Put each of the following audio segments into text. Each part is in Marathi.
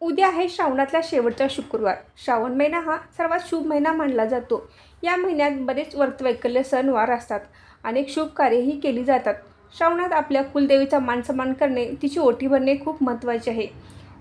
उद्या आहे श्रावणातला शेवटचा शुक्रवार. श्रावण महिना हा सर्वात शुभ महिना मानला जातो. या महिन्यात बरेच वर्तवैकल्य सणवार असतात. अनेक शुभ कार्यही केली जातात. श्रावणात आपल्या कुलदेवीचा मानसन्मान करणे तिची ओटी भरणे खूप महत्त्वाचे आहे.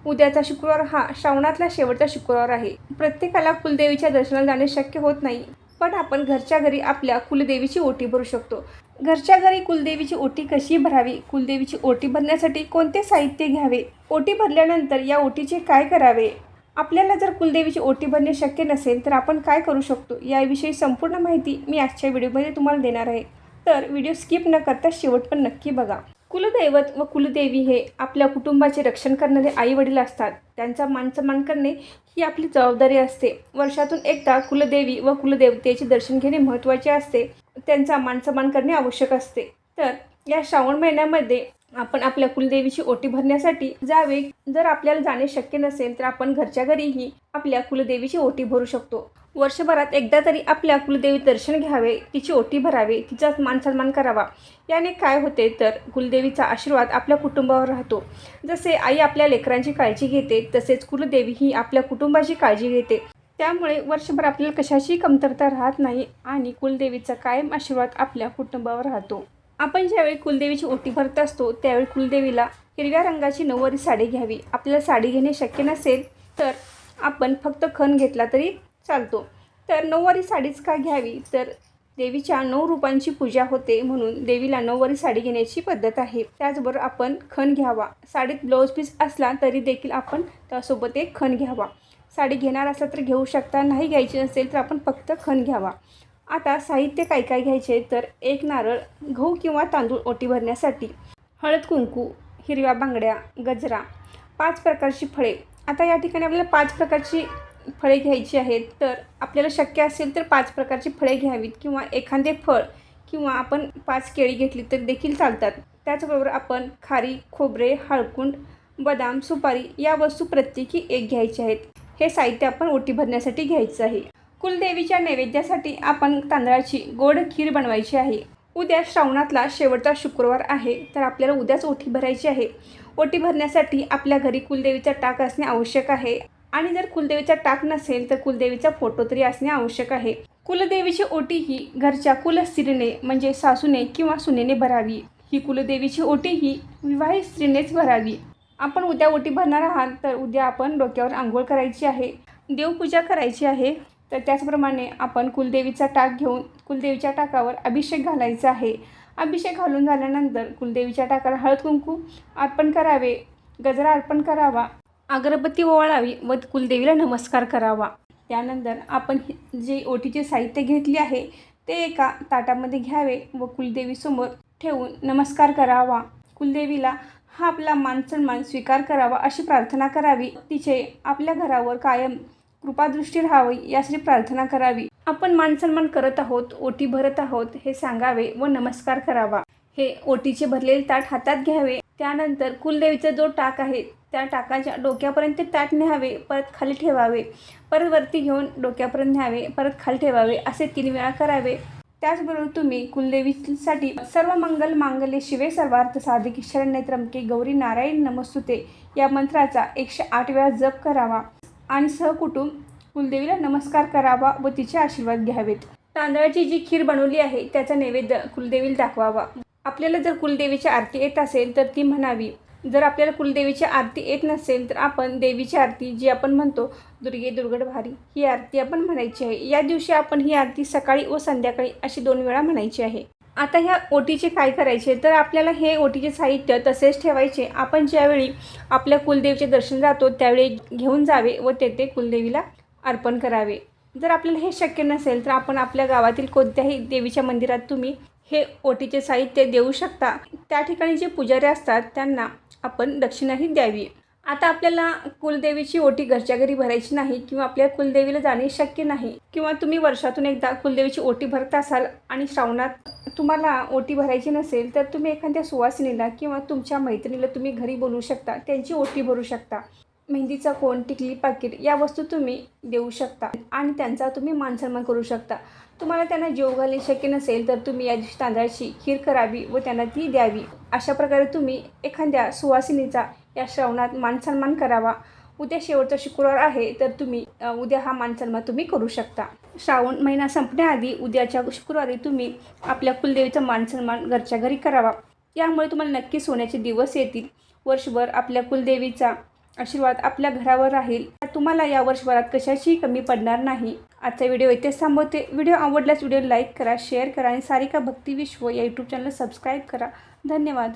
उद्याचा शुक्रवार हा श्रावणातला शेवटचा शुक्रवार आहे. प्रत्येकाला कुलदेवीच्या दर्शनाला जाणे शक्य होत नाही. पण आपण घरच्या घरी आपल्या कुलदेवीची ओटी भरू शकतो. घरच्या घरी कुलदेवीची ओटी कशी भरावी? कुलदेवीची ओटी भरण्यासाठी कोणते साहित्य घ्यावे? ओटी भरल्यानंतर या ओटीचे काय करावे? आपल्याला जर कुलदेवीची ओटी भरणे शक्य नसेल तर आपण काय करू शकतो? याविषयी संपूर्ण माहिती मी आजच्या व्हिडिओमध्ये तुम्हाला देणार आहे. तर व्हिडिओ स्किप न करता शेवट पण नक्की बघा. कुलदैवत व कुलदेवी हे आपल्या कुटुंबाचे रक्षण करणारे आई वडील असतात. त्यांचा मानसन्मान करणे ही आपली जबाबदारी असते. वर्षातून एकदा कुलदेवी व कुलदेवतेचे दर्शन घेणे महत्त्वाचे असते. त्यांचा मानसन्मान करणे आवश्यक असते. तर या श्रावण महिन्यामध्ये आपण आपल्या कुलदेवीची ओटी भरण्यासाठी जावे. जर आपल्याला जाणे शक्य नसेल तर आपण घरच्या घरीही आपल्या कुलदेवीची ओटी भरू शकतो. वर्षभरात एकदा तरी आपल्या कुलदेवी दर्शन घ्यावे तिची ओटी भरावे तिचा मान सन्मान करावा. याने काय होते तर कुलदेवीचा आशीर्वाद आपल्या कुटुंबावर राहतो. जसे आई आपल्या लेकरांची काळजी घेते तसेच कुलदेवी ही आपल्या कुटुंबाची काळजी घेते. त्यामुळे वर्षभर आपल्याला कशाची कमतरता राहत नाही आणि कुलदेवीचा कायम आशीर्वाद आपल्या कुटुंबावर राहतो. आपण ज्यावेळी कुलदेवीची ओटी भरत असतो त्यावेळी कुलदेवीला हिरव्या रंगाची नऊवारी साडी घ्यावी. आपल्याला साडी घेणे शक्य नसेल तर आपण फक्त खण घेतला तरी चालतो. तर नऊवारी साडीच का घ्यावी? तर देवीच्या नऊ रूपांची पूजा होते म्हणून देवीला नऊवारी साडी घेण्याची पद्धत आहे. त्याचबरोबर आपण खण घ्यावा. साडीत ब्लाऊज पीस असला तरी देखील आपण त्यासोबत एक खण घ्यावा. साडी घेणार असला तर घेऊ शकता नाही घ्यायची नसेल तर आपण फक्त खण घ्यावा. आता साहित्य काय काय घ्यायचे? तर एक नारळ गहू किंवा तांदूळ ओटी भरण्यासाठी हळद कुंकू हिरव्या बांगड्या गजरा पाच प्रकारची फळे. आता या ठिकाणी आपल्याला पाच प्रकारची फळे घ्यायची आहेत तर आपल्याला शक्य असेल तर पाच प्रकारची फळे घ्यावीत किंवा एखादे फळ किंवा आपण पाच केळी घेतली तर देखील चालतात. त्याचबरोबर आपण खारी खोबरे हळकुंड बदाम सुपारी या वस्तू प्रत्येकी एक घ्यायच्या आहेत. हे साहित्य आपण ओटी भरण्यासाठी घ्यायचं आहे. कुलदेवीच्या नैवेद्यासाठी आपण तांदळाची गोड खीर बनवायची आहे. उद्या श्रावणातला शेवटचा शुक्रवार आहे तर आपल्याला उद्याच ओटी भरायची आहे. ओटी भरण्यासाठी आपल्या घरी कुलदेवीचा टाक असणे आवश्यक आहे. आणि जर कुलदेवीचा टाक नसेल तर कुलदेवीचा फोटो तरी असणे आवश्यक आहे. कुलदेवीची ओटी ही घरच्या कुलस्त्रीने म्हणजे सासूने किंवा सुनेने भरावी. ही कुलदेवीची ओटी ही विवाहित स्त्रीनेच भरावी. आपण उद्या ओटी भरणार आहात तर उद्या आपण डोक्यावर आंघोळ करायची आहे. देवपूजा करायची आहे. तर त्याचप्रमाणे आपण कुलदेवीचा टाक घेऊन कुलदेवीच्या टाकावर अभिषेक घालायचा आहे. अभिषेक घालून झाल्यानंतर कुलदेवीच्या टाकाला हळद कुंकू अर्पण करावे. गजरा अर्पण करावा. अगरबत्ती ओवाळावी व कुलदेवीला नमस्कार करावा. त्यानंतर आपण जे ओटीचे साहित्य घेतले आहे ते एका ताटामध्ये घ्यावे व कुलदेवीसमोर ठेवून नमस्कार करावा. कुलदेवीला हा आपला मान सन्मान स्वीकार करावा अशी प्रार्थना करावी. तिचे आपल्या घरावर कायम कृपादृष्टी राहावी यासाठी प्रार्थना करावी. आपण मान सन्मान करत आहोत ओटी भरत आहोत हे सांगावे व नमस्कार करावा. हे ओटीचे भरलेले ताट हातात घ्यावे. त्यानंतर कुलदेवीचा जो टाक आहे त्या टाकाच्या डोक्यापर्यंत ताट न्यावे परत खाली ठेवावे. परत वरती घेऊन डोक्यापर्यंत न्यावे परत खाली ठेवावे असे तीन वेळा करावे. त्याचबरोबर तुम्ही कुलदेवीसाठी सर्व मंगल मांगल्य शिवे सर्वार्थ साधिक शरण्य गौरी नारायण नमस्तुते. या मंत्राचा एकशे आठ वेळा जप करावा आणि सहकुटुंब कुलदेवीला नमस्कार करावा व तिचे आशीर्वाद घ्यावेत. तांदळाची जी खीर बनवली आहे त्याचा नैवेद्य कुलदेवीला दाखवावा. आपल्याला जर कुलदेवीची आरती येत असेल तर ती म्हणावी. जर आपल्याला कुलदेवीची आरती येत नसेल तर आपण देवीची आरती जी आपण म्हणतो दुर्गे दुर्गड भारी ही आरती आपण म्हणायची आहे. या दिवशी आपण ही आरती सकाळी व संध्याकाळी अशी दोन वेळा म्हणायची आहे. आता ह्या ओटीचे काय करायचे? तर आपल्याला हे ओटीचे साहित्य तसेच ठेवायचे. आपण ज्यावेळी आपल्या कुलदेवीचे दर्शन जातो त्यावेळी घेऊन जावे व तेथे कुलदेवीला अर्पण करावे. जर आपल्याला हे शक्य नसेल तर आपण आपल्या गावातील कोणत्याही देवीच्या मंदिरात तुम्ही हे ओटीचे साहित्य देऊ शकता. त्या ठिकाणी जे पुजारी असतात त्यांना आपण दक्षिणाही द्यावी. आता आपल्याला कुलदेवीची ओटी घरच्या घरी भरायची नाही किंवा आपल्या कुलदेवीला जाणे शक्य नाही किंवा तुम्ही वर्षातून एकदा कुलदेवीची ओटी भरत असाल आणि श्रावणात तुम्हाला ओटी भरायची नसेल तर तुम्ही एखाद्या सुवासिनीला किंवा तुमच्या मैत्रिणीला तुम्ही घरी बोलवू शकता त्यांची ओटी भरू शकता. मेहंदीचा कोण टिकली पाकिट या वस्तू तुम्ही देऊ शकता आणि त्यांचा तुम्ही मानसन्मान करू शकता. तुम्हाला त्यांना जेव घालणे शक्य नसेल तर तुम्ही या दिवशी तांदळाची खीर करावी व त्यांना ती द्यावी. अशा प्रकारे तुम्ही एखाद्या सुवासिनीचा या श्रावणात मानसन्मान करावा. उद्या शेवटचा शुक्रवार आहे तर तुम्ही उद्या हा मानसन्मान तुम्ही करू शकता. श्रावण महिना संपण्याआधी उद्याच्या शुक्रवारी तुम्ही आपल्या कुलदेवीचा मानसन्मान घरच्या घरी करावा. यामुळे तुम्हाला नक्की सोन्याचे दिवस येतील. वर्षभर आपल्या कुलदेवीचा आशीर्वाद आपल्या घरावर राहील. तुम्हाला या वर्षभरात कशाची कमी पडणार नाही? आजचा व्हिडिओ इथेच थांबवते. व्हिडिओ आवडल्यास व्हिडिओ लाईक करा शेअर करा आणि सारिका भक्ती विश्व या यूट्यूब चॅनल सबस्क्राईब करा. धन्यवाद.